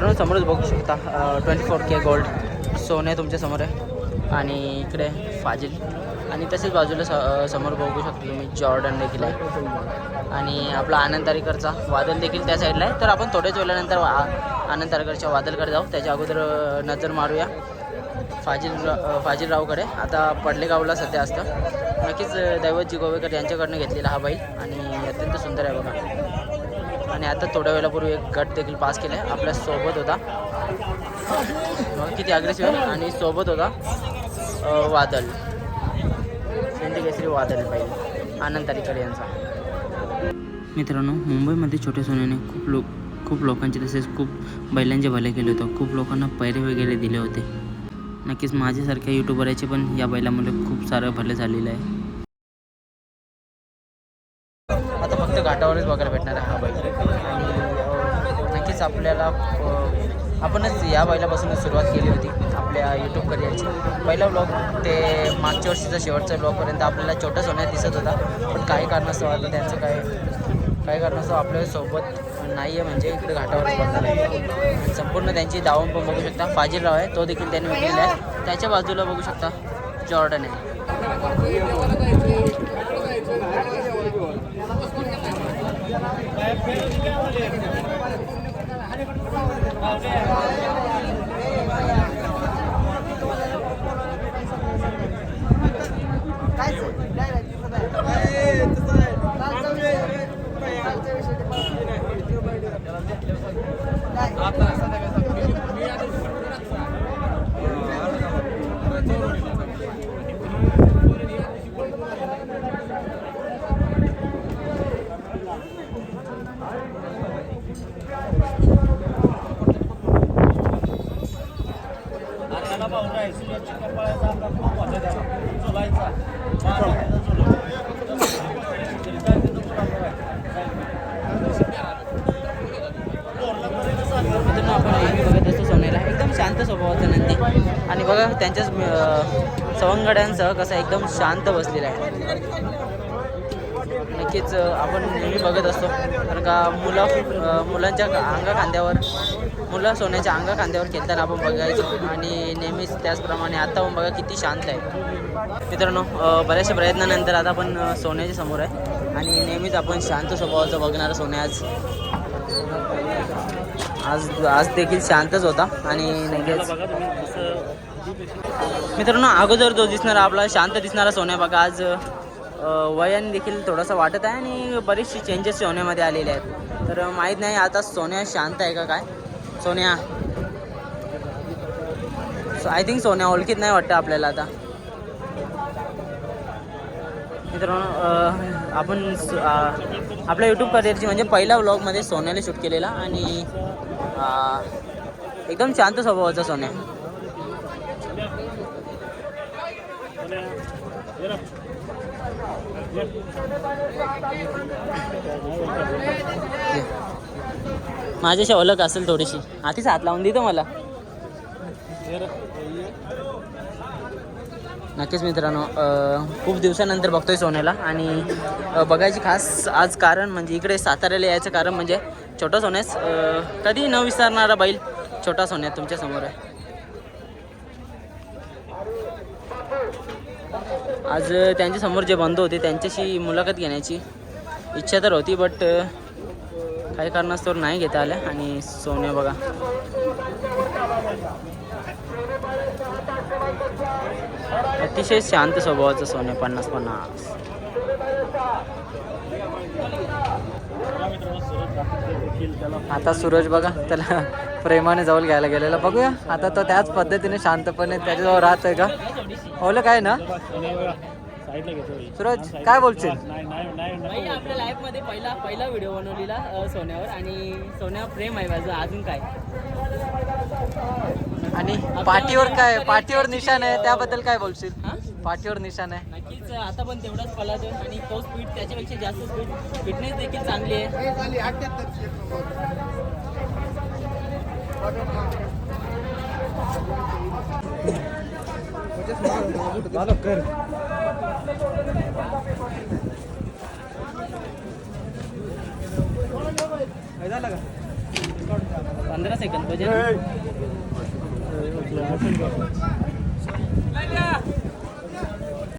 मित्रांनो समोरच बघू शकता ट्वेंटी फोर के गोल्ड. सोने तुमच्यासमोर आहे. आणि इकडे फाजिल. आणि तसेच बाजूला स समोर बघू शकता तुम्ही जॉर्डन देखील आहे. आणि आपला आनंद तारीकरचा वादल देखील त्या साईडला आहे. तर आपण थोड्याच वेळानंतर वा- आनंद तारकरच्या वादलकडे जाऊ. त्याच्या अगोदर नजर मारूया. फाजिल फाजिलरावकडे. आता पडलेगावला सध्या असतं. नक्कीच दैवतजी गोवेकर यांच्याकडनं घेतलेला हा बैल. आणि अत्यंत सुंदर आहे बघा. आणि आता थोड्या वेळापूर्वी एक गट देखील पास केला. आहे आपल्यासोबत होता. किती अग्रेसिव्ह आहे. आणि सोबत होता वादल. केसरी वादल पाहिजे आनंद तारीकर यांचा. मित्रांनो मुंबईमध्ये छोट्या सोन्याने खूप लोक खूप लोकांचे तसेच खूप बैलांचे भले केले होते. खूप लोकांना पैरे वगैरे दिले होते. नक्कीच माझ्यासारख्या यूट्यूबरचे पण या बैलामुळे खूप सारं भले झालेलं आहे. फक्त घाटावरच बघायला भेटणार आहे हा बैल. आणि नक्कीच आपल्याला आपणच या बैलापासूनच सुरुवात केली होती आपल्या यूट्यूब करिअरची. पहिला ब्लॉग ते मागच्या वर्षीचा शेवटचा ब्लॉगपर्यंत आपल्याला छोटा सोन्यात दिसत होता. पण काही कारणास्तव आता त्यांचं काय काही कारणास्तव आपल्यासोबत नाही आहे म्हणजे इकडे घाटावरच बघणार संपूर्ण त्यांची दावण पण बघू शकता. फाजीलराव आहे तो देखील त्यांनी विकलेला आहे. त्याच्या बाजूला बघू शकता जॉर्डन आहे. मित्रांनो आपण नेहमी बघत असतो सोन्याला एकदम शांत स्वभावाचा नंदी आणि बघा त्यांच्याच अं, सवंगड्यांसह कसा एकदम शांत बसलेला आहे नक्कीच आपण नेहमी बघत असतो. कारण का मुलं मुलांच्या अंगा खांद्यावर मुलं सोन्याच्या अंगा खांद्यावर खेळताना आपण बघायचो. आणि नेहमीच त्याचप्रमाणे आता पण बघा किती शांत आहे. मित्रांनो बऱ्याचशा प्रयत्नानंतर आता आपण सोन्याच्या समोर आहे. आणि नेहमीच आपण शांत स्वभावाचं बघणार सोन्या आज. आज आज देखील शांतच होता आणि लगेच. मित्रांनो अगोदर जो दिसणारा आपला शांत दिसणारा सोन्या बघा आज वयन वयाने देखील थोडासा वाटत आहे आणि बरेचसे चेंजेस सोन्यामध्ये आलेले आहेत. तर माहीत नाही आता सोन्या शांत आहे का काय. सोन्या. आय थिंक सोन्या ओळखीत नाही वाटतं आपल्याला आता. मित्रांनो आपण आपल्या यूट्यूब करिअरची म्हणजे पहिल्या व्लॉगमध्ये सोन्याने शूट केलेला आणि एकदम शांत स्वभावाचा सोन्या. माझ्याशी ओळख असेल थोडीशी. हातीच हात लावून देतो मला. नक्कीच मित्रांनो खूप दिवसानंतर बघतोय सोन्याला आणि बघायची खास आज कारण म्हणजे इकडे साताऱ्याला यायचं कारण म्हणजे छोटा सोन्यास कधी न विसरणारा बैल छोटा सोन्यात तुमच्यासमोर आहे. आज त्यांच्यासमोर जे बंधू होते त्यांच्याशी मुलाखत घेण्याची इच्छा तर होती बट काही कारणास्तव नाही घेता आल्या. आणि सोन्या बघा. अतिशय शांत स्वभावाचं सोने पन्नास पन्नास. आता सूरज बघा त्याला प्रेमाने जवळ घ्यायला गेलेला. बघूया आता तो त्याच पद्धतीने शांतपणे त्याच्याजवळ राहत आहे का? ओलं काय ना? सूरज काय बोलशील? आपल्या लाईफमध्ये पहिला पहिला व्हिडिओ बनवलेला अ, सोन्यावर आणि सोन्यावर प्रेम आहे माझं अजून काय? आणि पाठीवर काय? पाठीवर निशाण आहे त्याबद्दल काय बोलशील? हा? पाठीवर निशाण आहे. नक्कीच आता पण तेवढाच पलातो आणि तो स्पीड त्याच्यापेक्षा जास्त स्पीड फिटनेस देखील चांगली आहे. झालं का पंधरा सेकंद बजेट